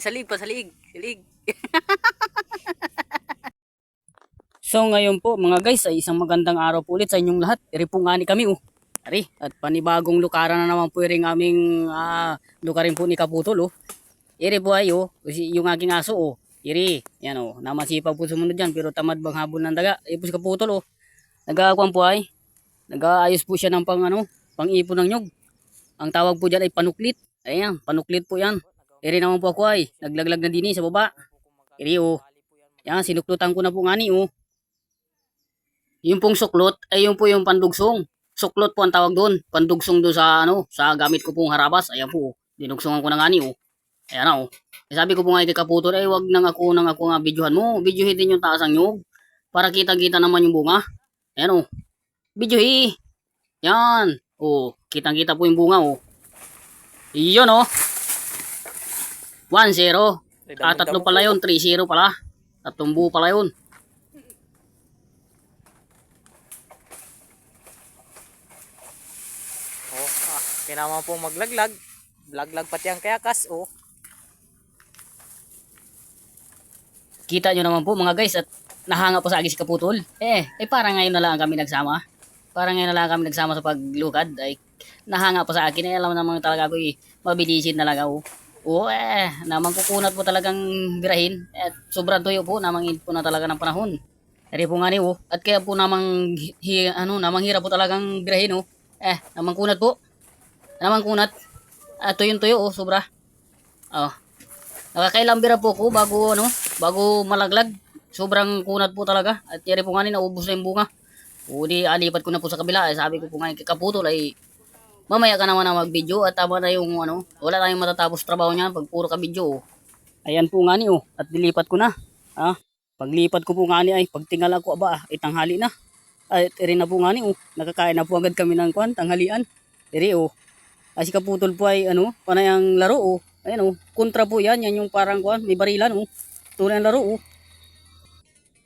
Salig pa, salig. Salig. So ngayon po mga guys ay isang magandang araw po ulit sa inyong lahat. Iri po nga ni kami oh. Ari, at panibagong lukaran na naman po rin aming ah, lukarin po ni Kaputol oh. Iri po ay oh, yung aking aso oh. Iri, yan oh, namasipag po sumunod dyan pero tamad bang habol ng daga. Iri po si Kaputol oh. Nagakuan po ay, nag-aayos po siya ng pang ano, pang ipon ng nyog. Ang tawag po dyan ay panuklit. Ayan, panuklit po yan. Iri naman po ako ay, naglaglag na din eh, sa baba. Iri oh. Yan, sinuklutan ko na po nga ni oh. Yung pong suklot ay yung po yung pandugsong. Suklot po ang tawag doon. Pandugsong doon sa ano, sa gamit ko pong harabas. Ayan po. oh. Dinugsungan ko na nga ni oh. Ayan na oh. Eh, sabi ko po nga kay Kaputol, ay wag nang ako nang ako nga videohan mo. Videohin din yung taas ang nyug. Para kita-kita naman yung bunga. Ayan oh. Videohi. Yan. Oh, kitang-kita po yung bunga oh. Iyon oh. 1-0. Ah, tatlo pala yun. 3-0 pala. Tatlong buo pala yun. Oh, ah, kailangan pong maglaglag. Laglag pati ang kayakas, oh. Kita nyo naman po mga guys at nahanga po sa agi si Kaputol. Eh, eh parang ngayon na lang kami nagsama. Parang ngayon na lang kami nagsama sa paglukad. Ay, nahanga po sa akin. Eh, alam naman talaga ko eh, mabilisin talaga oh. Oo eh, namang kukunat po talagang birahin. Eh, sobrang tuyo po, namang po na talaga ng panahon. Dari po nga ni oh. At kaya po namang, hi, ano, namang hirap po talagang birahin oh. Eh, namang kunat po. Namang kunat. At tuyong tuyo oh, sobra. Oh. Nakakailang bira po ko bago ano, bago malaglag. Sobrang kunat po talaga. At yari po nga ni naubos na yung bunga. O di alipat ko na po sa kabila. Eh, sabi ko po nga kay Kaputol ay mamaya ka naman na mag-video at tama na yung ano, wala tayong matatapos trabaho niyan pag puro ka video. Ayan po nga ni oh, at dilipat ko na. Ah, paglipat ko po nga ni ay pagtingala ko aba, ay tanghali na. Ay, rin na po nga ni oh, nakakain na po agad kami ng kwan, tanghalian. Iri oh, ay si Kaputol po ay ano, panay ang laro oh. Ayan oh, kontra po yan, yan yung parang kwan, may barilan oh. Tunay ang laro oh.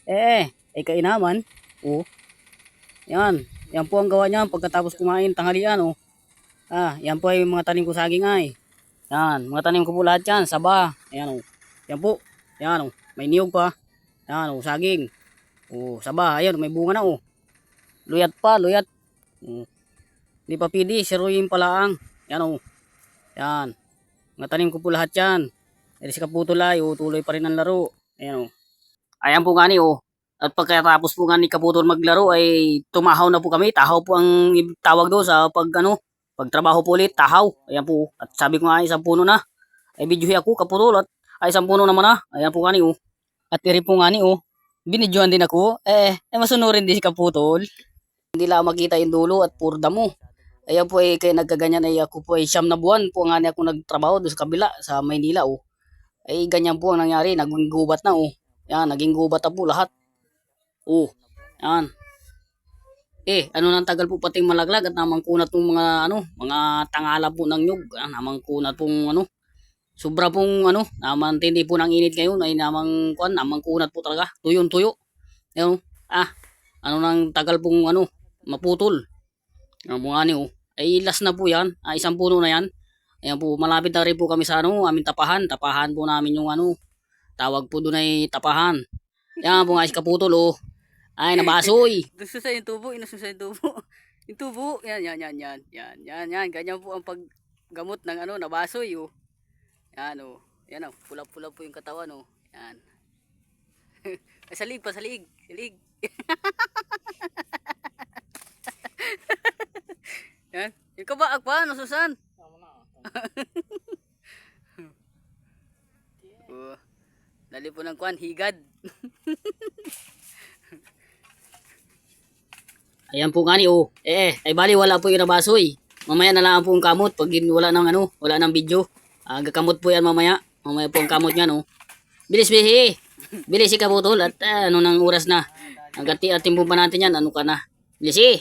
Eh, ay kainaman. Oh. Yan, yan po ang gawa niya pagkatapos kumain tanghalian oh. Ah, yan po ay mga tanim ko saging ay. Yan, mga tanim ko po lahat yan, saba. Ayan oh. Yan po. Yan oh, may niyog pa. Yan oh, saging. Oh, saba, ayun, may bunga na oh. Luyat pa, luyat. Oh. Di pa pili, siruyin pala ang. Yan oh. Yan. Mga tanim ko po lahat yan. Dari si Kaputulay, tuloy pa rin ang laro. Ayan oh. Ayan po nga ni oh. At pagkatapos po nga ni Kaputol maglaro ay tumahaw na po kami. Tahaw po ang tawag doon sa pag ano, pagtrabaho po ulit, tahaw. Ayan po. At sabi ko nga isang puno na. Ay videohi ako Kaputol at ay isang puno naman na. Ayan po nga ni oh. At iri po nga ni oh. Binidyohan din ako. Eh, eh masunurin din si Kaputol. Hindi lang makita yung dulo at puro damo. Ayan po eh, kaya nagkaganyan ay ako po ay siyam na buwan po nga ni ako nagtrabaho doon sa kabila sa Maynila oh. Ay ganyan po ang nangyari, naging gubat na oh. Yan, naging gubat na po lahat. Oh, yan. Eh, ano nang tagal po pating malaglag at namang kunat pong mga ano, mga tangala po ng nyug. Ah, namang kunat pong ano, sobra pong ano, naman tindi po ng init ngayon ay namang kuan, namang kunat po talaga. Tuyong tuyo. Yan, oh. ah, ano nang tagal pong ano, maputol. Ang mga ni oh. Ay last na po yan. Ah, isang puno na yan. Ayan po, malapit na rin po kami sa ano, aming tapahan. Tapahan po namin yung ano, tawag po doon ay tapahan. Yan po nga si Kaputol oh. Ay, nabasoy. Gusto sa yung tubo, inuso sa yung tubo. yung tubo, yan, yan, yan, yan, yan, yan, yan. Ganyan po ang paggamot ng ano, nabasoy, oh. Yan, oh. Yan, oh. Pula-pula po yung katawan, oh. Yan. Ay, salig pa, salig. Salig. yan. Yung kabaag pa, no, Susan? oh. Dali po ng kwan, higad. Ayan po nga ni oh. Eh, ay bali wala po yung nabasoy. Mamaya na lang po ang kamot pag wala nang ano, wala nang video. Ah, gakamot po yan mamaya. Mamaya po ang kamot niyan oh. Bilis bilis. Bilis si Kaputol at ah, ano nang oras na. Hanggang ti atin po pa natin yan, ano ka na. Bilis eh.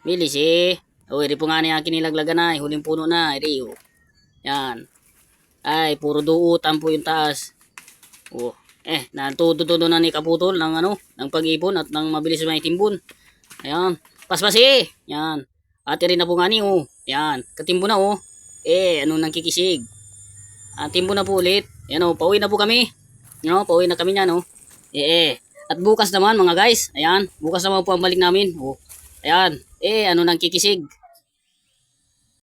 Bilis eh. Oh, iri po nga ni akin nilaglagan na, eh, huling puno na, iri oh. Yan. Ay, puro duutan po yung taas. Oh, eh, natututo na ni Kaputol ng ano, ng pag-ipon at ng mabilis may timbon. Ayan, paspasi. Yan. Ate rin na po nga ni, oh. Yan, katimbo na, oh. Eh, ano nang kikisig? Ah, timbo na po ulit. Ayan o, pauwi na po kami. No, pauwi na kami niyan, no. Eh, eh. At bukas naman mga guys, ayan, bukas naman po ang balik namin. Oh. Ayan, eh, ano nang kikisig.